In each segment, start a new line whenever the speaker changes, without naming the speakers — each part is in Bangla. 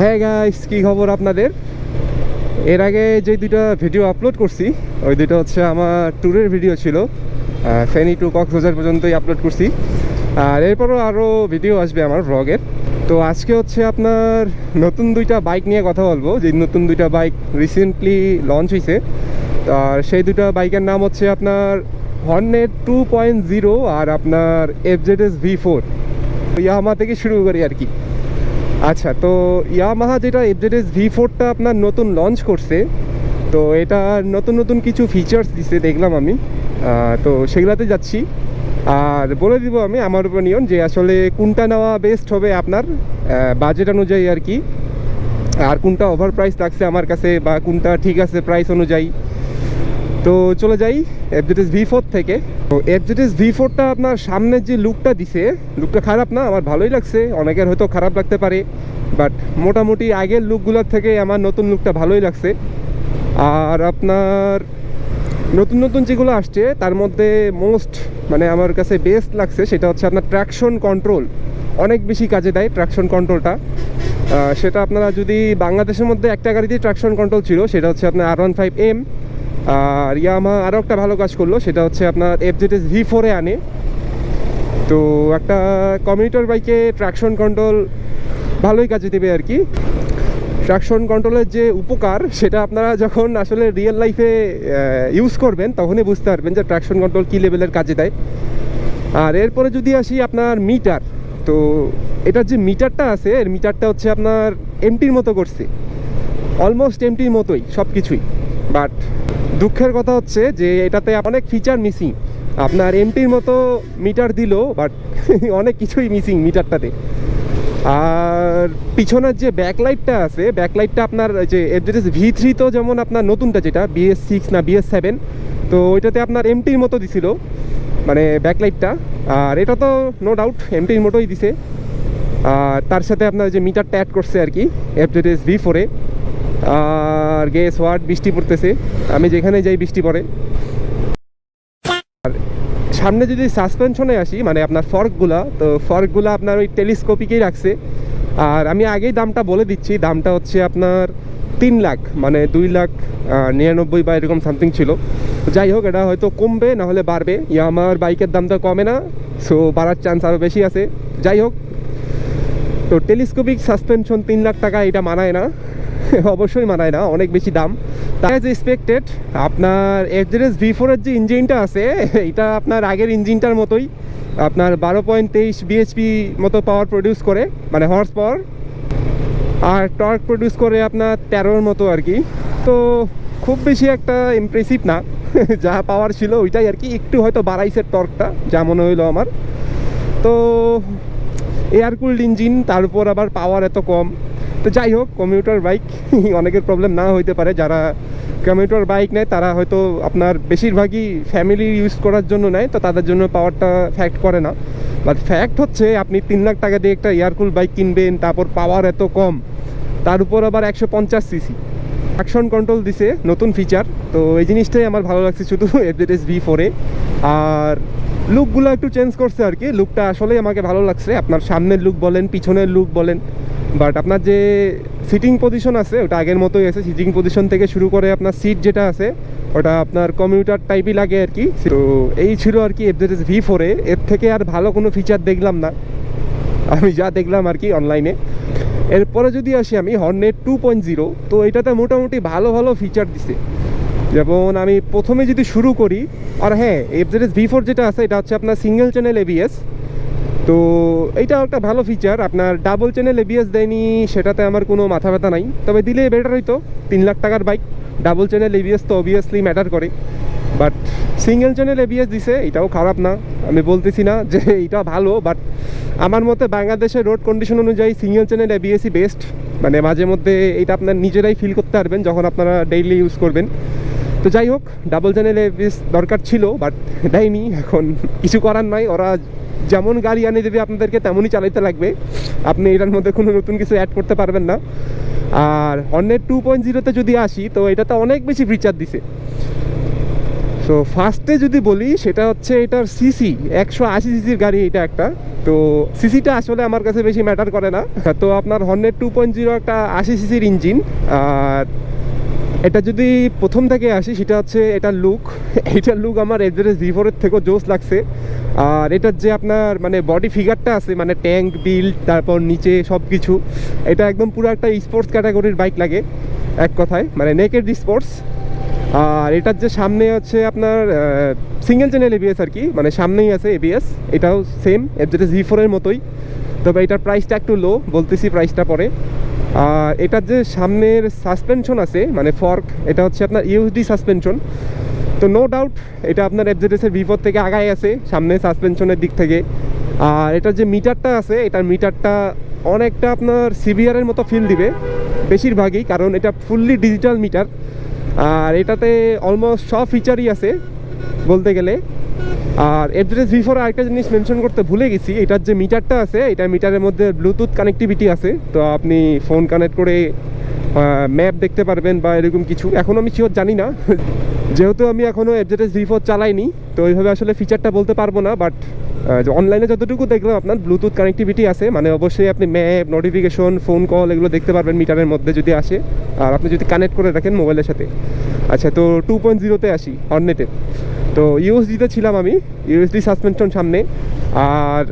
হ্যাঁ গাইস কী খবর আপনাদের? এর আগে যে দুটো ভিডিও আপলোড করছি, ওই দুটো হচ্ছে আমার ট্যুরের ভিডিও ছিল। ফেনি টু কক্সবাজার পর্যন্তই আপলোড করছি। আর এরপরও আরও ভিডিও আসবে আমার ব্লগের তো আজকে হচ্ছে আপনার নতুন দুইটা বাইক নিয়ে কথা বলব। যে নতুন দুইটা বাইক রিসেন্টলি লঞ্চ হয়েছে আর সেই দুটো বাইকের নাম হচ্ছে আপনার হর্নেট টু পয়েন্ট জিরো আর আপনার FZ S V four Yamaha থেকে শুরু করি আর কি। আচ্ছা তো ইয়ামাহা যেটা এফজেডএস ভি ফোরটা আপনার নতুন লঞ্চ করছে, তো এটা নতুন নতুন কিছু ফিচার্স দিছে, দেখলাম আমি। তো সেগুলাতে যাচ্ছি। আর বলে দিব আমি আমার ওপিনিয়ন যে আসলে কোনটা নেওয়া বেস্ট হবে আপনার বাজেট অনুযায়ী আর কি। আর কোনটা ওভার প্রাইস লাগছে আমার কাছে বা কোনটা ঠিক আছে প্রাইস অনুযায়ী। তো চলে যাই এফজেডএস ভি ফোর থেকে। তো এফজেডএস ভি ফোরটা আপনার সামনের যে লুকটা দিছে লুকটা খারাপ না, আমার ভালোই লাগছে। অনেকের হয়তো খারাপ লাগতে পারে বাট মোটামুটি আগের লুকগুলোর থেকে আমার নতুন লুকটা ভালোই লাগছে। আর আপনার নতুন নতুন যেগুলো আসছে, তার মধ্যে মোস্ট মানে আমার কাছে বেস্ট লাগছে সেটা হচ্ছে আপনার ট্র্যাকশন কন্ট্রোল অনেক বেশি কাজে দেয় ট্র্যাকশন কন্ট্রোলটা সেটা আপনারা যদি বাংলাদেশের মধ্যে একটা গাড়িতে ট্র্যাকশন কন্ট্রোল ছিল, সেটা হচ্ছে আপনার আর ওয়ান ফাইভ এম আর ইয়ামা আরও একটা ভালো কাজ করল, সেটা হচ্ছে আপনার এফজেডএস ভি ফোরে আনে। তো একটা কমিউটার বাইকে ট্র্যাকশন কন্ট্রোল ভালোই কাজে দেবে আর কি। ট্র্যাকশন কন্ট্রোলের যে উপকার, সেটা আপনারা যখন আসলে রিয়েল লাইফে ইউজ করবেন, তখনই বুঝতে পারবেন যে ট্র্যাকশন কন্ট্রোল কী লেভেলের কাজে দেয়। আর এরপরে যদি আসি আপনার মিটার তো এটার যে মিটারটা আছে, এর মিটারটা হচ্ছে আপনার এমটির মতো করছে। অলমোস্ট এমটির মতোই সব কিছুই বাট দুঃখের কথা হচ্ছে যে এটাতে অনেক ফিচার মিসিং আপনার এমটির মতো মিটার দিল বাট অনেক কিছুই মিসিং মিটারটাতে আর পিছনের যে ব্যাকলাইটটা আছে ব্যাকলাইটটা আপনার যে এফজেডএস ভি থ্রি তো যেমন আপনার নতুনটা যেটা বিএস সিক্স না বিএস সেভেন তো ওইটাতে আপনার এমটির মতো দিছিল মানে ব্যাকলাইটটা আর এটা তো নো ডাউট এমটির মতোই দিছে। আর তার সাথে আপনার যে মিটারটা অ্যাড করছে আর কি এফজেডএস ভি ফোরে আর গেস ওয়াট বৃষ্টি পড়তেছে। আমি যেখানে যাই, বৃষ্টি পড়ে। আর সামনে যদি সাসপেনশনে আসি মানে আপনার ফর্কগুলা তো ফর্কগুলো আপনার ওই টেলিস্কোপিকেই রাখছে। আর আমি আগেই দামটা বলে দিচ্ছি। দামটা হচ্ছে আপনার তিন লাখ মানে দুই লাখ নিরানব্বই বা এরকম সামথিং ছিল। যাই হোক, এটা হয়তো কমবে, না হলে বাড়বে। ইয়া, আমার বাইকের দামটা কমে না সো বাড়ার চান্স আরও বেশি আছে। যাই হোক, তো টেলিস্কোপিক সাসপেনশন তিন লাখ টাকা, এটা মানায় না। অবশ্যই মানায় না, অনেক বেশি দাম। যে এক্সপেক্টেড আপনার এফজেডএস ভি ফোরের যে ইঞ্জিনটা আছে, এটা আপনার আগের ইঞ্জিনটার মতোই, আপনার বারো পয়েন্ট তেইশ বিএইচপি মতো পাওয়ার প্রডিউস করে মানে হর্স পাওয়ার আর টর্ক প্রডিউস করে আপনার তেরোর মতো আর কি। তো খুব বেশি একটা ইমপ্রেসিভ না, যা পাওয়ার ছিল ওইটাই আর কি। একটু হয়তো বাড়াইছে টর্কটা যা মনে হইল আমার। তো এয়ার কুলড ইঞ্জিন তার উপর আবার পাওয়ার এত কম। তো যাই হোক কমিউটার বাইক অনেকের প্রবলেম না হইতে পারে। যারা কমিউটার বাইক নেয়, তারা হয়তো আপনার বেশিরভাগই ফ্যামিলি ইউজ করার জন্য নেয়, তো তাদের জন্য পাওয়ারটা ফ্যাক্ট করে না। বাট ফ্যাক্ট হচ্ছে, আপনি তিন লাখ টাকা দিয়ে একটা এয়ারকুল বাইক কিনবেন, তারপর পাওয়ার এত কম, তার উপর আবার একশো পঞ্চাশ সিসি অ্যাকশন কন্ট্রোল দিছে, নতুন ফিচার তো এই জিনিসটাই আমার ভালো লাগছে শুধু এফজেডএস ভি ফোরে আর লুকগুলো একটু চেঞ্জ করছে আর কি লুকটা আসলেই আমাকে ভালো লাগছে। আপনার সামনের লুক বলেন, পিছনের লুক বলেন বাট আপনার যে সিটিং পজিশন আছে, ওটা আগের মতোই আছে সিটিং পজিশন থেকে শুরু করে আপনার সিট যেটা আছে, ওটা আপনার কমিউটার টাইপই লাগে আর কি। তো এই ছিল আর কি এফজেডএস ভি ফোরে এর থেকে আর ভালো কোনো ফিচার দেখলাম না। আমি যা দেখলাম আর কি অনলাইনে এরপরে যদি আসি আমি হর্নেট টু পয়েন্ট জিরো তো এটাতে মোটামুটি ভালো ভালো ফিচার দিছে। যেমন আমি প্রথমে যদি শুরু করি, আর হ্যাঁ এফজেডএস ভি ফোর যেটা আছে, এটা হচ্ছে আপনার সিঙ্গেল চ্যানেল এবিএস তো এইটাও একটা ভালো ফিচার আপনার ডাবল চ্যানেল এবিএস দেয়নি, সেটাতে আমার কোনো মাথা ব্যথা নাই। তবে দিলে বেটার হইতো, তিন লাখ টাকার বাইক ডাবল চ্যানেল এবিএস তো অবভিয়াসলি ম্যাটার করে। বাট সিঙ্গেল চ্যানেল এবিএস দিছে, এটাও খারাপ না। আমি বলতেছি না যে এটা ভালো বাট আমার মতে বাংলাদেশের রোড কন্ডিশন অনুযায়ী সিঙ্গেল চ্যানেল এবিএসই বেস্ট মানে মাঝে মধ্যে এটা আপনার নিজেরাই ফিল করতে পারবেন, যখন আপনারা ডেইলি ইউজ করবেন। তো যাই হোক ডাবল চ্যানেল এবিএস দরকার ছিল বাট দেয়নি, এখন কিছু করার নাই। ওরা যেমন গাড়ি আনে দেবে আপনাদেরকে, তেমনই চালাইতে লাগবে। আপনি এটার মধ্যে কোনো নতুন কিছু অ্যাড করতে পারবেন না। আর হর্নেট টু পয়েন্ট জিরোতে যদি আসি, তো এটাতে অনেক বেশি ফিচার দিছে। তো ফার্স্টে যদি বলি, সেটা হচ্ছে এটার সিসি একশো আশি সিসির গাড়ি এটা একটা। তো সিসিটা আসলে আমার কাছে বেশি ম্যাটার করে না। তো আপনার হর্নেট টু পয়েন্ট জিরো একটা আশি সিসির ইঞ্জিন আর এটা যদি প্রথম থেকে আসি, সেটা হচ্ছে এটার লুক এটার লুক আমার এভারেজ ভিভোরের থেকেও জোস লাগছে। আর এটার যে আপনার মানে বডি ফিগারটা আছে মানে ট্যাঙ্ক বিল্ড তারপর নিচে সব কিছু এটা একদম পুরো একটা স্পোর্টস ক্যাটাগরির বাইক লাগে, এক কথায়। মানে নেকেড স্পোর্টস আর এটার যে সামনে আছে আপনার সিঙ্গেল চ্যানেল এবিএস আর কি মানে সামনেই আছে এবিএস এটাও সেম যেটা জি ফোরের মতোই। তবে এটার প্রাইসটা একটু লো বলতেছি প্রাইসটা পরে। এটার যে সামনের সাসপেনশন আছে মানে ফর্ক এটা হচ্ছে আপনার ইউএসডি সাসপেনশন তো নো ডাউট এটা আপনার এফজেডএসের বিপদ থেকে আগায় আছে সামনে সাসপেনশনের দিক থেকে। আর এটার যে মিটারটা আছে, এটার মিটারটা অনেকটা আপনার সিভিআরের মতো ফিল দিবে, বেশিরভাগই, কারণ এটা ফুললি ডিজিটাল মিটার আর এটাতে অলমোস্ট সব ফিচারই আছে, বলতে গেলে। আর এফজেডএস ভি ফোর আরেকটা জিনিস মেনশন করতে ভুলে গেছি, এটার যে মিটারটা আছে, এটা মিটারের মধ্যে ব্লুটুথ কানেক্টিভিটি আছে। তো আপনি ফোন কানেক্ট করে ম্যাপ দেখতে পারবেন বা এরকম কিছু। এখন আমি শিওর জানি না। যেহেতু আমি এখনও এফজেডএস ভি ফোর চালাইনি, তো ওইভাবে আসলে ফিচারটা বলতে পারব না বাট অনলাইনে যতটুকু দেখলাম আপনার ব্লুটুথ কানেক্টিভিটি আছে মানে অবশ্যই আপনি ম্যাপ নোটিফিকেশন ফোন কল এগুলো দেখতে পারবেন মিটারের মধ্যে যদি আসে। আর আপনি যদি কানেক্ট করে রাখেন মোবাইলের সাথে। আচ্ছা তো টু পয়েন্ট জিরোতে আসি হর্নেটে তো। ইউএসডিতে ছিলাম আমি ইউএসডি সাসপেনশন সামনে। আর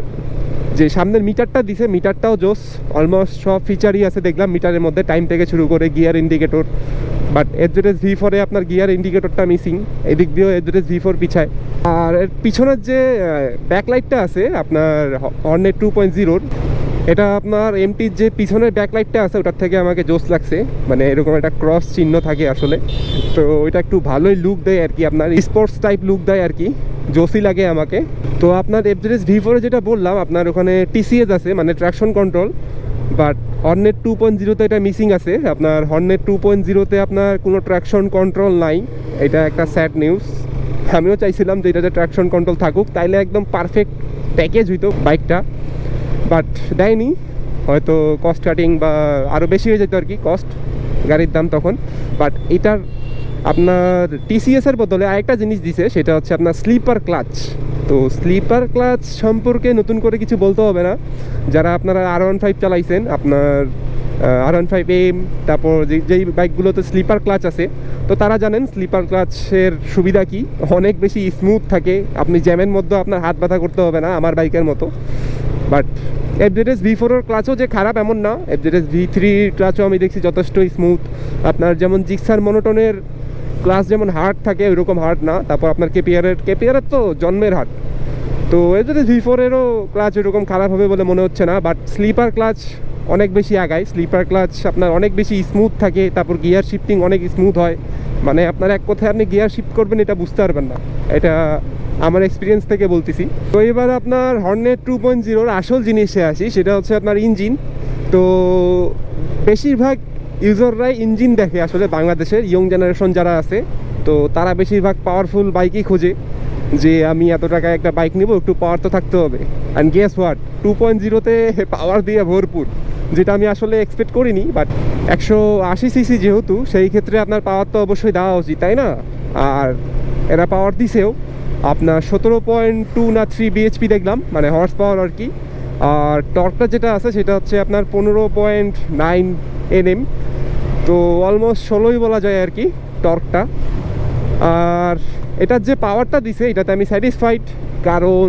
যে সামনের মিটারটা দিছে, মিটারটাও জোস অলমোস্ট সব ফিচারই আছে, দেখলাম মিটারের মধ্যে টাইম থেকে শুরু করে gear indicator but FZS V ফোরে আপনার গিয়ার ইন্ডিকেটরটা মিসিং এদিক দিয়েও এফজেডএস ভি ফোর পিছায়। আর এর পিছনের যে ব্যাকলাইটটা আছে, আপনার হর্নেট টু পয়েন্ট জিরোর এটা আপনার এমটির যে পিছনের ব্যাকলাইটটা আছে, ওটার থেকে আমাকে জোস লাগছে। মানে এরকম একটা ক্রস চিহ্ন থাকে আসলে। তো ওইটা একটু ভালোই লুক দেয় আর কি, আপনার স্পোর্টস টাইপ লুক দেয় আর কি। জোসই লাগে আমাকে। তো আপনার এফজেডএস ভি ফোরে যেটা বললাম, আপনার ওখানে টিসিএস আছে মানে traction control but Hornet two point জিরোতে এটা মিসিং আছে। আপনার হর্নেট টু পয়েন্ট জিরোতে আপনার কোনো ট্র্যাকশন কন্ট্রোল নাই। এটা একটা স্যাড নিউজ আমিও চাইছিলাম যে এটা এটাতে ট্র্যাকশন কন্ট্রোল থাকুক, তাইলে একদম পারফেক্ট প্যাকেজ হইতো বাইকটা বাট দেয়নি। হয়তো কস্ট কাটিং বা আরও বেশি হয়ে যেত আর কি কস্ট গাড়ির দাম তখন। বাট এটার আপনার টিসিএসের বদলে আরেকটা জিনিস দিছে, সেটা হচ্ছে আপনার স্লিপার ক্লাচ তো স্লিপার ক্লাচ সম্পর্কে নতুন করে কিছু বলতে হবে না। যারা আপনারা আর ওয়ান ফাইভ চালাইছেন, আপনার আর ওয়ান ফাইভ এম তারপর যে, যেই বাইকগুলোতে স্লিপার ক্লাচ আছে, তো তারা জানেন স্লিপার ক্লাচের সুবিধা কি। অনেক বেশি স্মুথ থাকে। আপনি জ্যামের মধ্যে আপনার হাত ব্যথা করতে হবে না, আমার বাইকের মতো। বাট এফজেডএস ভি ফোরের ক্লাচও যে খারাপ এমন না। এফজেডএস ভি থ্রি ক্লাচও আমি দেখছি যথেষ্ট স্মুথ আপনার যেমন জিক্সার মনোটনের ক্লাস যেমন হার্ড থাকে, ওইরকম হার্ড না। তারপর আপনার কেপিআরের কেপিআরের তো জন্মের হার্ড তো এফজেডএস ভি ফোরেরও ক্লাচ এরকম খারাপ হবে বলে মনে হচ্ছে না। বাট স্লিপার ক্লাচ অনেক বেশি আগায়। স্লিপার ক্লাচ আপনার অনেক বেশি স্মুথ থাকে। তারপর গিয়ার শিফটিং অনেক স্মুথ হয়। মানে আপনার এক কথায় আপনি গিয়ার শিফট করবেন, এটা বুঝতে পারবেন না। এটা আমার এক্সপিরিয়েন্স থেকে বলতেছি। তো এবার আপনার হর্নেট টু পয়েন্ট জিরোর আসল জিনিসে আসি, সেটা হচ্ছে আপনার ইঞ্জিন তো বেশিরভাগ ইউজাররাই ইঞ্জিন দেখে আসলে, বাংলাদেশের ইয়ং জেনারেশন যারা আছে, তো তারা বেশিরভাগ পাওয়ারফুল বাইকই খোঁজে। যে আমি এত টাকায় একটা বাইক নিব, একটু পাওয়ার তো থাকতে হবে। And guess what two point জিরোতে পাওয়ার দিয়ে ভরপুর। যেটা আমি আসলে এক্সপেক্ট করিনি বাট একশো আশি সিসি যেহেতু, সেই ক্ষেত্রে আপনার পাওয়ার তো অবশ্যই দেওয়া উচিত, তাই না? আর এরা পাওয়ার দিছেও। আপনার সতেরো পয়েন্ট টু না থ্রি বিএইচপি দেখলাম মানে হর্স পাওয়ার আর কি। আর টর্কটা যেটা আছে, সেটা হচ্ছে আপনার পনেরো পয়েন্ট নাইন এনএম তো অলমোস্ট ষোলোই বলা যায় আর কি টর্কটা আর এটার যে পাওয়ারটা দিছে, এটাতে আমি স্যাটিসফাইড কারণ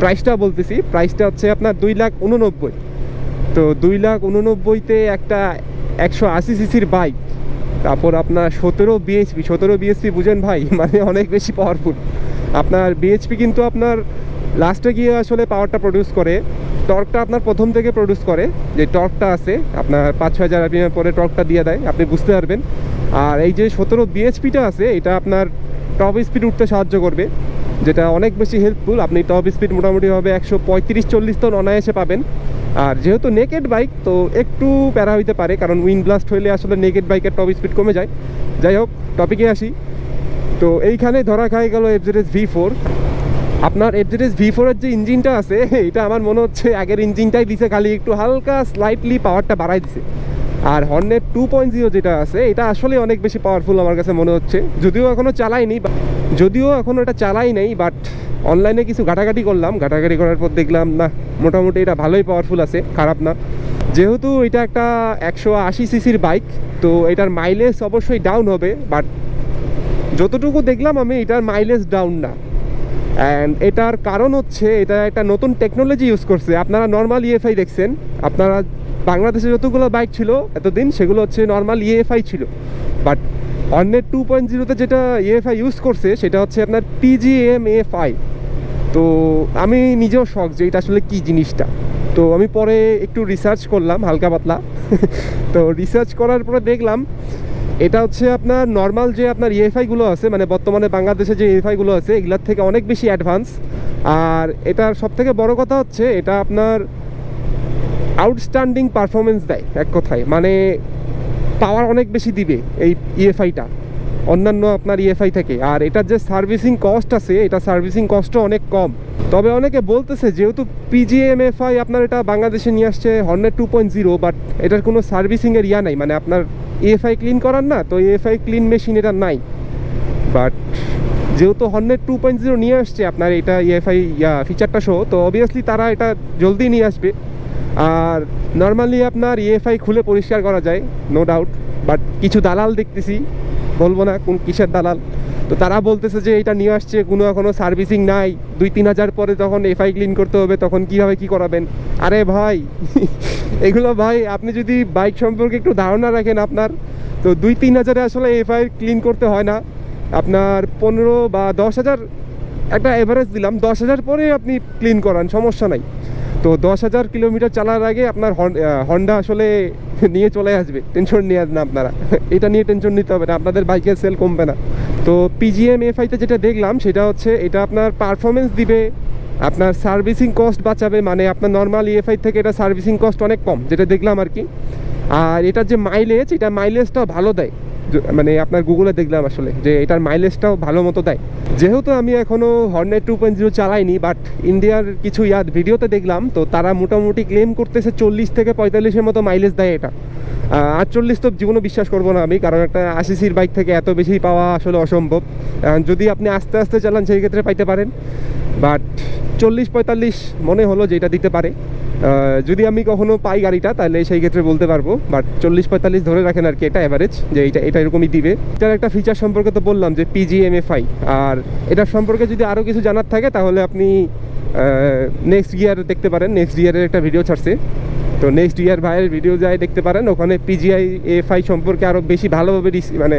প্রাইসটা বলতেছি প্রাইসটা হচ্ছে আপনার দুই লাখ উননব্বই। তো দুই লাখ উননব্বইতে একটা একশো আশি সিসির বাইক, তারপর আপনার সতেরো বিএইচপি সতেরো বিএইচপি বুঝেন ভাই মানে অনেক বেশি পাওয়ারফুল আপনার বিএইচপি কিন্তু আপনার লাস্টে গিয়ে আসলে পাওয়ারটা প্রডিউস করে। টর্কটা আপনার প্রথম থেকে প্রডিউস করে, যে টর্কটা আছে, আপনার পাঁচ ছয় হাজার আরপিএমের পরে টর্কটা দিয়ে দেয়, আপনি বুঝতে পারবেন। আর এই যে সতেরো বিএইচপিটা আছে, এটা আপনার টপ স্পিড উঠতে সাহায্য করবে, যেটা অনেক বেশি হেল্পফুল আপনি টপ স্পিড মোটামুটি হবে একশো পঁয়ত্রিশ চল্লিশ তো অনায়াসে পাবেন। আর যেহেতু নেকেড বাইক তো একটু প্যারা হইতে পারে, কারণ উইন্ড ব্লাস্ট হইলে আসলে নেকেড বাইকের টপ স্পিড কমে যায়। যাই হোক টপিকে আসি। তো এইখানে ধরা খাই গেল এফজেডএস ভি ফোর আপনার এফজেডএস ভি ফোরের যে ইঞ্জিনটা আছে, এটা আমার মনে হচ্ছে আগের ইঞ্জিনটাই দিছে, খালি একটু হালকা স্লাইটলি পাওয়ারটা বাড়াই দিছে। আর হর্নের টু পয়েন্ট জিরো যেটা আছে, এটা আসলে অনেক বেশি পাওয়ারফুল আমার কাছে মনে হচ্ছে। যদিও এখনও চালাইনি যদিও এখনও এটা চালাই নাই বাট অনলাইনে কিছু ঘাটাঘাটি করলাম। ঘাটাঘাটি করার পর দেখলাম, না, মোটামুটি এটা ভালোই পাওয়ারফুল আছে, খারাপ না। যেহেতু এটা একটা একশো আশি সিসির বাইক তো এটার মাইলেজ অবশ্যই ডাউন হবে বাট যতটুকু দেখলাম আমি এটার মাইলেজ ডাউন না। অ্যান্ড এটার কারণ হচ্ছে, এটা একটা নতুন টেকনোলজি ইউজ করছে। আপনারা নর্মাল ইএফআই দেখছেন, আপনারা বাংলাদেশে যতগুলো বাইক ছিল এতদিন সেগুলো হচ্ছে নর্মাল ইএফআই ছিল। বাট অন্যের টু পয়েন্ট জিরোতে যেটা ইএফআই ইউজ করছে, সেটা হচ্ছে আপনার পিজিএম এফআই তো আমি নিজেও শখ যে এটা আসলে কী জিনিসটা। তো আমি পরে একটু রিসার্চ করলাম, হালকা পাতলা। তো রিসার্চ করার পরে দেখলাম, এটা হচ্ছে আপনার নর্মাল যে আপনার ইএফআইগুলো আছে মানে বর্তমানে বাংলাদেশে যে ইএফআইগুলো আছে, এগুলোর থেকে অনেক বেশি অ্যাডভান্স আর এটার সব থেকে বড় কথা হচ্ছে, এটা আপনার আউটস্ট্যান্ডিং পারফরমেন্স দেয়, এক কথায়। মানে পাওয়ার অনেক বেশি দিবে এই ইএফআইটা অন্যান্য আপনার ইএফআই থেকে। আর এটার যে সার্ভিসিং কস্ট আছে, এটা সার্ভিসিং কস্টও অনেক কম। তবে অনেকে বলতেছে, যেহেতু পিজিএমএফআই আপনার এটা বাংলাদেশে নিয়ে আসছে হর্নের টু পয়েন্ট জিরো বাট এটার কোনো সার্ভিসিংয়ের ইয়া নাই। মানে আপনার ইএফআই ক্লিন করার না, তো ইএফআই ক্লিন মেশিন এটা নাই। বাট যেহেতু হর্নের টু পয়েন্ট জিরো নিয়ে আসছে, আপনার এটা ইএফআই ইয়া ফিচারটা শো তো অবভিয়াসলি তারা এটা জলদি নিয়ে আসবে। আর নর্মালি আপনার ইএফআই খুলে পরিষ্কার করা যায় নো ডাউট বাট কিছু দালাল দেখতেছি, বলব না কোন কিসের দালাল, তো তারা বলতেছে যে এটা নিয়ে আসছে, কোনো এখনও সার্ভিসিং নাই, দুই তিন হাজার পরে তখন এফআই ক্লিন করতে হবে, তখন কীভাবে কী করাবেন? আরে ভাই, এগুলো ভাই, আপনি যদি বাইক সম্পর্কে একটু ধারণা রাখেন আপনার, তো দুই তিন হাজারে আসলে এফআই ক্লিন করতে হয় না। আপনার পনেরো বা দশ হাজার, একটা এভারেজ দিলাম, দশ হাজার পরে আপনি ক্লিন করান, সমস্যা নাই। তো দশ হাজার কিলোমিটার চালার আগে আপনার হন্ডা আসলে নিয়ে চলে আসবে। টেনশন নিয়ে না আপনারা। এটা নিয়ে টেনশন নিতে হবে না, আপনাদের বাইকের সেল কমবে না। তো পিজিএম এফআইতে যেটা দেখলাম, সেটা হচ্ছে এটা আপনার পারফরমেন্স দিবে, আপনার সার্ভিসিং কস্ট বাঁচাবে মানে আপনার নর্মাল ইএফআই থেকে এটা সার্ভিসিং কস্ট অনেক কম, যেটা দেখলাম আর কি। আর এটার যে মাইলেজ এটা মাইলেজটাও ভালো দেয়। মানে আপনার গুগলে দেখলাম আসলে, যে এটার মাইলেজটাও ভালো মতো দেয়। যেহেতু আমি এখনও হর্নেট টু পয়েন্ট জিরো চালাইনি বাট ইন্ডিয়ার কিছু ইয়াদ ভিডিওতে দেখলাম, তো তারা মোটামুটি ক্লেম করতেছে চল্লিশ থেকে পঁয়তাল্লিশের মতো মাইলেজ দেয় এটা। আটচল্লিশ তো জীবনে বিশ্বাস করব না আমি, কারণ একটা আশিসির বাইক থেকে এত বেশি পাওয়া আসলে অসম্ভব। যদি আপনি আস্তে আস্তে চালান, সেই ক্ষেত্রে পাইতে পারেন। বাট চল্লিশ পঁয়তাল্লিশ মনে হলো যে এটা দিতে পারে। যদি আমি কখনো পাই গাড়িটা, তাহলে সেই ক্ষেত্রে বলতে পারব। বাট চল্লিশ পঁয়তাল্লিশ ধরে রাখেন আর কি, এটা অ্যাভারেজ যে এটা এটা এরকমই দিবে। এটার একটা ফিচার সম্পর্কে তো বললাম যে পিজিএমএফআই আর এটার সম্পর্কে যদি আরও কিছু জানার থাকে, তাহলে আপনি নেক্সট ইয়ার দেখতে পারেন। নেক্সট ইয়ারের একটা ভিডিও ছাড়ছে। তো নেক্সট ইয়ার ভাইয়ের ভিডিও যাই দেখতে পারেন, ওখানে পিজিআই এফআই সম্পর্কে আরও বেশি ভালোভাবে মানে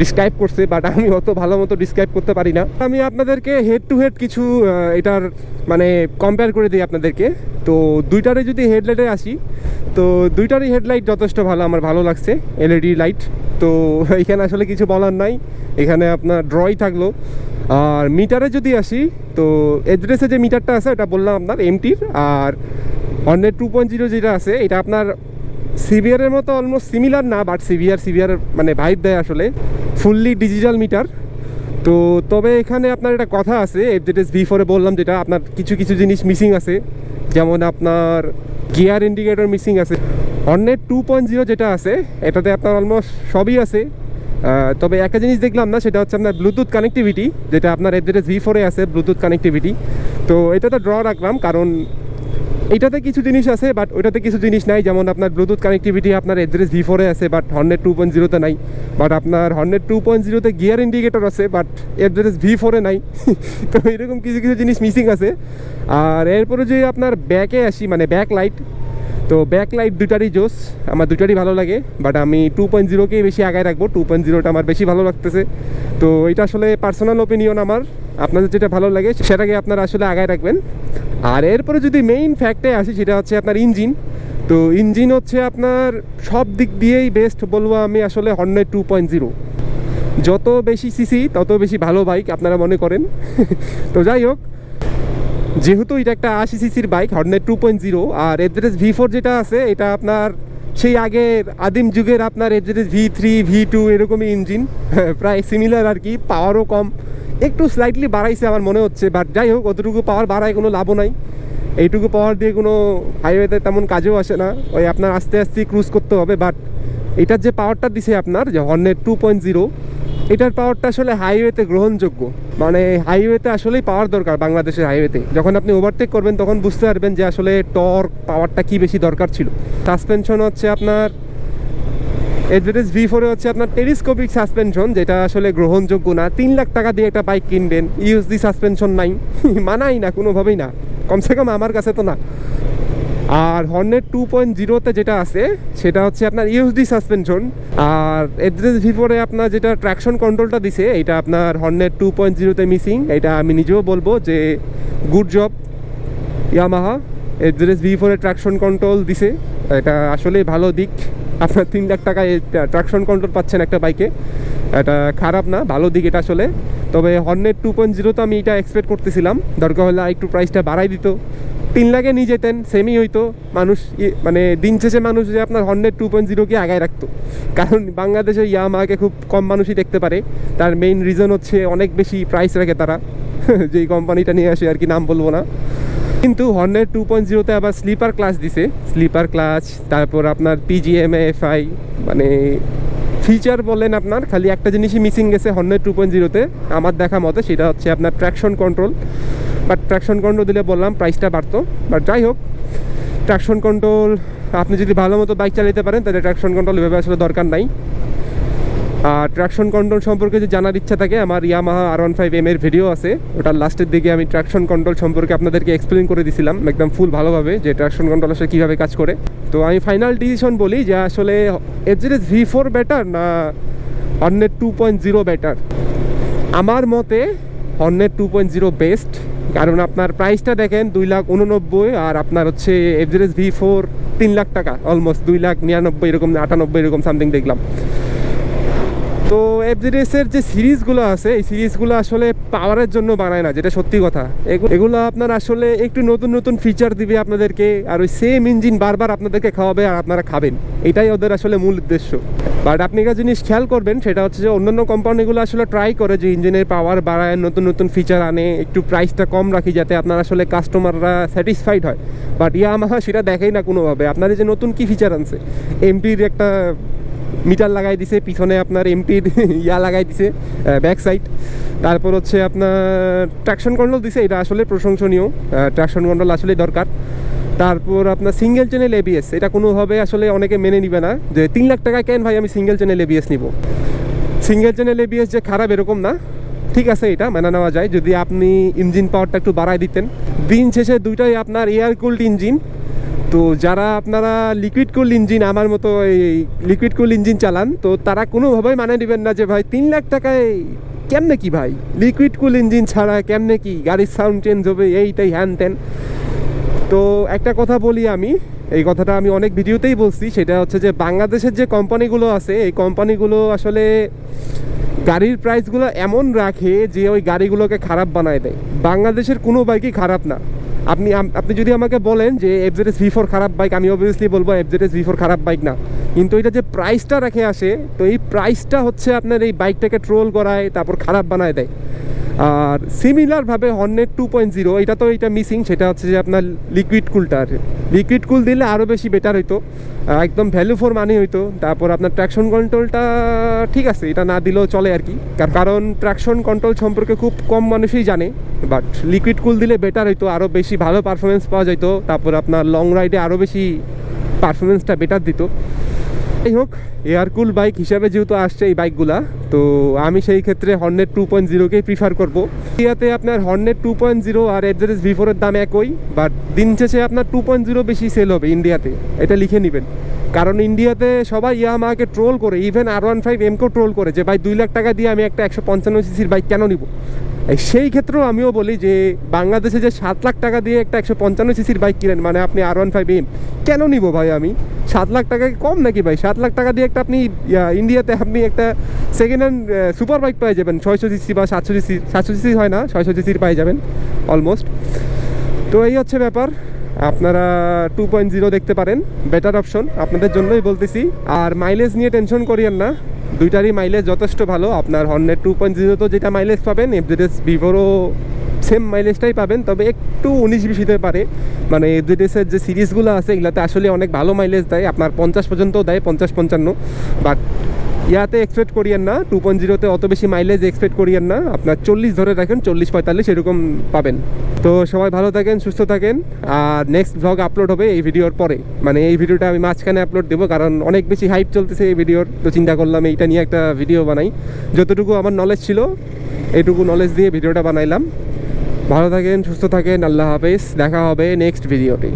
ডিসক্রাইব করছে বাট আমি অত ভালো মতো ডিসক্রাইব করতে পারি না। আমি আপনাদেরকে হেড টু হেড কিছু এটার মানে কম্পেয়ার করে দিই আপনাদেরকে। তো দুইটারে যদি হেডলাইটে আসি, তো দুইটারই হেডলাইট যথেষ্ট ভালো, আমার ভালো লাগছে এলইডি লাইট তো এখানে আসলে কিছু বলার নাই, এখানে আপনার ড্রই থাকল। আর মিটারে যদি আসি, তো এড্রেসে যে মিটারটা আছে এটা বললাম আপনার এমটির আর অন্যের টু পয়েন্ট জিরো যেটা আছে, এটা আপনার সিভিয়ারের মতো অলমোস্ট সিমিলার না বাট সিভিয়ার সিভিয়ার মানে ভাইব দেয় আসলে। ফুললি ডিজিটাল মিটার তো তবে এখানে আপনার একটা কথা আছে এফজেডএস ভি ফোরে বললাম যেটা, আপনার কিছু কিছু জিনিস মিসিং আছে। যেমন আপনার গিয়ার ইন্ডিকেটর মিসিং আছে। অন্যের টু পয়েন্ট জিরো যেটা আছে, এটাতে আপনার অলমোস্ট সবই আছে। তবে একটা জিনিস দেখলাম না, সেটা হচ্ছে আপনার ব্লুটুথ কানেক্টিভিটি যেটা আপনার এফজেডএস ভি ফোরে আছে ব্লুটুথ কানেক্টিভিটি তো এটা তো ড্র রাখলাম, কারণ এইটাতে কিছু জিনিস আছে বাট ওইটাতে কিছু জিনিস নাই। যেমন আপনার ব্লুটুথ কানেক্টিভিটি আপনার এড্রেস ভি ফোরে আছে বাট হর্নেট টু পয়েন্ট জিরোতে নাই। বাট আপনার হর্নেট টু পয়েন্ট জিরোতে গিয়ার ইন্ডিকেটর আছে বাট এড্রেস ভি ফোরে নাই। তো এরকম কিছু কিছু জিনিস মিসিং আছে। আর এরপরে যে আপনার ব্যাকে আসি মানে ব্যাক লাইট তো ব্যাক লাইট দুটারই জোস। আমার দুটারই ভালো লাগে বাট আমি টু পয়েন্ট জিরোকেই বেশি আগায় রাখব। টু পয়েন্ট জিরোটা আমার বেশি ভালো লাগতেছে। তো এটা আসলে পার্সোনাল ওপিনিয়ন আমার। আপনাদের যেটা ভালো লাগে, সেটাকে আপনারা আসলে আগায় রাখবেন। আর এরপরে যদি মেইন ফ্যাক্টে আসি, সেটা হচ্ছে আপনার ইঞ্জিন তো ইঞ্জিন হচ্ছে আপনার সব দিক দিয়েই বেস্ট বলব আমি আসলে হন্ডাই টু পয়েন্ট জিরো যত বেশি সিসি তত বেশি ভালো বাইক আপনারা মনে করেন। তো যাই হোক, যেহেতু এটা একটা আশি সিসির bike Hornet two point zero আর এফজেডএস ভি ফোর যেটা আছে, এটা আপনার সেই আগের আদিম যুগের আপনার FZS V three V two এরকমই ইঞ্জিন প্রায় সিমিলার আর কি পাওয়ারও কম। একটু স্লাইটলি বাড়াইছে আমার মনে হচ্ছে বাট যাই হোক, অতটুকু পাওয়ার বাড়ায় কোনো লাভও নাই। এইটুকু পাওয়ার দিয়ে কোনো হাইওয়েতে তেমন কাজেও আসে না। ওই আপনার আস্তে আস্তে ক্রুজ করতে হবে বাট এটার যে পাওয়ারটা দিছে আপনার, যে হর্নেট টু পয়েন্ট জিরো এটার পাওয়ারটা আসলে হাইওয়েতে গ্রহণযোগ্য। মানে হাইওয়েতে আসলেই পাওয়ার দরকার বাংলাদেশের হাইওয়েতে যখন আপনি ওভারটেক করবেন, তখন বুঝতে পারবেন যে আসলে টর্ক পাওয়ারটা কি বেশি দরকার ছিল। সাসপেনশন হচ্ছে আপনার এডভেটেজ ভি ফোরে হচ্ছে আপনার টেলিস্কোপিক সাসপেনশন, যেটা আসলে গ্রহণযোগ্য না। তিন লাখ টাকা দিয়ে একটা বাইক কিনবেন ইউএসডি সাসপেনশন নাই। মানাই না, কোনোভাবেই না। কমসে কম আমার কাছে তো না। আর হর্নের টু পয়েন্ট জিরোতে যেটা আছে, সেটা হচ্ছে আপনার ইউএসডি সাসপেনশন। আর এড্রেস ভিভোরে আপনার যেটা ট্র্যাকশন কন্ট্রোলটা দিছে, এটা আপনার হর্নের টু পয়েন্ট জিরোতে মিসিং এটা আমি নিজেও বলব যে গুড জব ইয়ামাহা এড্রেস ভি ফোরে ট্র্যাকশন কন্ট্রোল দিছে। এটা আসলেই ভালো দিক। আপনার তিন লাখ টাকায় ট্র্যাকশন কন্ট্রোল পাচ্ছেন একটা বাইকে এটা খারাপ না, ভালো দিক এটা আসলে। তবে হর্নেট টু পয়েন্ট জিরো তো আমি এটা এক্সপেক্ট করতেছিলাম। দরকার হলে একটু প্রাইসটা বাড়াই দিত। তিন লাখে নিয়ে যেতেন সেমই হইতো। মানুষ মানে দিন শেষে মানুষ যে আপনার হর্নেট টু পয়েন্ট জিরোকে আগায় রাখতো। কারণ বাংলাদেশে ইয়ামাকে খুব কম মানুষই দেখতে পারে। তার মেইন রিজন হচ্ছে অনেক বেশি প্রাইস রাখে তারা। যেই কোম্পানিটা নিয়ে আসে আর কি, নাম বলব না। কিন্তু হর্নের টু পয়েন্ট জিরোতে আবার স্লিপার ক্লাস দিছে। স্লিপার ক্লাস তারপর আপনার পিজিএমএ এফআই মানে ফিচার বলেন আপনার, খালি একটা জিনিসই মিসিং গেছে হর্নের টু পয়েন্ট জিরোতে আমার দেখা মতে সেটা হচ্ছে আপনার traction control but traction control দিলে বললাম প্রাইসটা বাড়তো। বাট যাই হোক ট্র্যাকশন কন্ট্রোল আপনি যদি ভালো মতো বাইক চালাতে পারেন, তাহলে ট্র্যাকশন কন্ট্রোল এভাবে আসলে দরকার নাই। ট্র্যাকশন কন্ট্রোল সম্পর্কে যে জানার ইচ্ছা থাকে, আমার Yamaha R one five M এর ভিডিও আছে। ওটার লাস্টের দিকে আমি ট্র্যাকশন কন্ট্রোল সম্পর্কে আপনাদেরকে এক্সপ্লেন করে দিছিলাম, একদম ফুল ভালোভাবে, যে ট্র্যাকশন কন্ট্রোল আসলে কীভাবে কাজ করে। তো আমি ফাইনাল ডিসিশন বলি যে আসলে এফজেড ভি ফোর বেটার না অন্যের টু পয়েন্ট জিরো বেটার আমার মতে অন্যের টু পয়েন্ট জিরো বেস্ট কারণ আপনার প্রাইসটা দেখেন দুই লাখ উননব্বই আর আপনার হচ্ছে এফজেড ভি ফোর তিন লাখ টাকা অলমোস্ট দুই লাখ নিরানব্বই এরকম, আটানব্বই এরকম সামথিং দেখলাম। তো এফজিডিএসের যে সিরিজগুলো আছে, এই সিরিজগুলো আসলে পাওয়ারের জন্য বানায় না, যেটা সত্যি কথা। এগু- এগুলো আপনার আসলে একটু নতুন নতুন ফিচার দিবে আপনাদেরকে, আর ওই সেম ইঞ্জিন বারবার আপনাদেরকে খাওয়াবে আর আপনারা খাবেন। এটাই ওদের আসলে মূল উদ্দেশ্য। বাট আপনি একটা জিনিস খেয়াল করবেন, সেটা হচ্ছে যে অন্যান্য কোম্পানিগুলো আসলে ট্রাই করে যে ইঞ্জিনের পাওয়ার বাড়ায়, নতুন নতুন ফিচার আনে, একটু প্রাইসটা কম রাখি যাতে আপনার আসলে কাস্টমাররা স্যাটিসফাইড হয়। বাট ইয়া ইয়ামাহা সেটা দেখেই না কোনোভাবে। আপনার যে নতুন কি ফিচার আনছে? এমপির একটা মিটার লাগাই দিছে, পিছনে আপনার এমপির ইয়া লাগাই দিছে ব্যাক সাইড তারপর হচ্ছে আপনার ট্র্যাকশন কন্ট্রোল দিছে, এটা আসলে প্রশংসনীয়। ট্র্যাকশন কন্ট্রোল আসলে দরকার। তারপর আপনার সিঙ্গেল চ্যানেল এবিএস এটা কোনোভাবে আসলে অনেকে মেনে নিবে না, যে তিন লাখ টাকায় কেন ভাই আমি সিঙ্গেল চ্যানেল এবিএস নিব? সিঙ্গেল চ্যানেল এবিএস যে খারাপ এরকম না। ঠিক আছে এটা, মেনে নেওয়া যায়। যদি আপনি ইঞ্জিন পাওয়ারটা একটু বাড়ায় দিতেন। দিন শেষে দুইটাই আপনার এয়ার কুলড ইঞ্জিন তো যারা আপনারা লিকুইড কুল ইঞ্জিন আমার মতো এই লিকুইড কুল ইঞ্জিন চালান, তো তারা কোনোভাবেই মানে নেবেন না যে, ভাই, তিন লাখ টাকায় কেমনে কি ভাই? লিকুইড কুল ইঞ্জিন ছাড়া কেমনে কি? গাড়ির সাউন্ড চেঞ্জ হবে, এইটাই হ্যান ত্যান তো একটা কথা বলি আমি, এই কথাটা আমি অনেক ভিডিওতেই বলছি, সেটা হচ্ছে যে, বাংলাদেশের যে কোম্পানিগুলো আছে, এই কোম্পানিগুলো আসলে গাড়ির প্রাইসগুলো এমন রাখে যে ওই গাড়িগুলোকে খারাপ বানায় দেয়। বাংলাদেশের কোনো বাইকই খারাপ না। আপনি আপনি যদি আমাকে বলেন যে এফজেডএস ভি ফোর খারাপ বাইক আমি অবভিয়াসলি বলব এফজেডএস ভি ফোর খারাপ বাইক না। কিন্তু এটা যে প্রাইসটা রেখে আসে, তো এই প্রাইসটা হচ্ছে আপনার এই বাইকটাকে ট্রোল করায়, তারপর খারাপ বানায় দেয়। আর সিমিলারভাবে হর্নেট টু পয়েন্ট জিরো এটা তো এটা মিসিং সেটা হচ্ছে যে আপনার লিকুইড কুলটা লিকুইড কুল দিলে আরও বেশি বেটার হইতো। একদম ভ্যালু ফর মানি হইতো। তারপর আপনার ট্র্যাকশন কন্ট্রোলটা ঠিক আছে, এটা না দিলেও চলে আর কি। কারণ ট্র্যাকশন কন্ট্রোল সম্পর্কে খুব কম মানুষই জানে বাট লিকুইড কুল দিলে বেটার হইতো আরও বেশি ভালো পারফরমেন্স পাওয়া যেত তারপর আপনার লং রাইডে আরও বেশি পারফরমেন্সটা বেটার দিত। যাই হোক, এয়ার কুল বাইক হিসাবে যেহেতু আসছে এই বাইকগুলা, তো আমি সেই ক্ষেত্রে হর্নেট টু পয়েন্ট জিরোকেই প্রিফার করব। ইয়াতে আপনার হর্নেট টু পয়েন্ট জিরো আর এফজেডএস ভি ফোরের দাম একই বাট দিন শেষে আপনার টু পয়েন্ট জিরো বেশি সেল হবে ইন্ডিয়াতে এটা লিখে নেবেন। কারণ ইন্ডিয়াতে সবাই ইয়ামাকে ট্রোল করে ইভেন আর ওয়ান ফাইভ এমকেও ট্রোল করে যে, ভাই, দুই লাখ টাকা দিয়ে আমি একটা একশো পঞ্চান্ন সিসির বাইক কেন নিব? সেই ক্ষেত্রেও আমিও বলি যে বাংলাদেশে যে সাত লাখ টাকা দিয়ে একটা একশো পঞ্চান্ন সিসির বাইক কিনেন মানে আপনি আর ওয়ান ফাইভ এম, কেন নিব ভাই আমি? সাত লাখ টাকা কম নাকি ভাই? সাত লাখ টাকা দিয়ে একটা আপনি ইন্ডিয়াতে আপনি একটা সেকেন্ড হ্যান্ড সুপার বাইক পেয়ে যাবেন। ছয়শো সিসি বা সাতশো সিসি সাতশো সিসি হয় না, ছয়শো সিসির পেয়ে যাবেন অলমোস্ট তো এই হচ্ছে ব্যাপার। আপনারা টু পয়েন্ট জিরো দেখতে পারেন বেটার অপশন আপনাদের জন্যই বলতেছি। আর মাইলেজ নিয়ে টেনশন করিয়েন না, দুইটারই মাইলেজ যথেষ্ট ভালো। আপনার হর্নের টু পয়েন্ট জিরো তো যেটা মাইলেজ পাবেন এফজেডএস ভিভোরও সেম মাইলেজটাই পাবেন, তবে একটু উনিশ বিশ হতে পারে। মানে এফজেডএসের যে সিরিজগুলো আছে, এগুলোতে আসলে অনেক ভালো মাইলেজ দেয়। আপনার পঞ্চাশ পর্যন্তও দেয়, পঞ্চাশ পঞ্চান্ন। বাট ইয়াতে এক্সপেক্ট করিয়েন না টু পয়েন্ট জিরোতে অত বেশি মাইলেজ এক্সপেক্ট করিয়েন না, আপনার চল্লিশ ধরে রাখেন, চল্লিশ পঁয়তাল্লিশ এরকম পাবেন। তো সবাই ভালো থাকেন, সুস্থ থাকেন, আর নেক্সট ভ্লগ আপলোড হবে এই ভিডিওর পরে। মানে এই ভিডিওটা আমি মাঝখানে আপলোড দেবো, কারণ অনেক বেশি হাইপ চলতেছে এই ভিডিওর, তো চিন্তা করলাম এইটা নিয়ে একটা ভিডিও বানাই। যতটুকু আমার নলেজ ছিল এইটুকু নলেজ দিয়ে ভিডিওটা বানাইলাম। ভালো থাকেন, সুস্থ থাকেন, আল্লাহ হাফেজ, দেখা হবে নেক্সট ভিডিওতে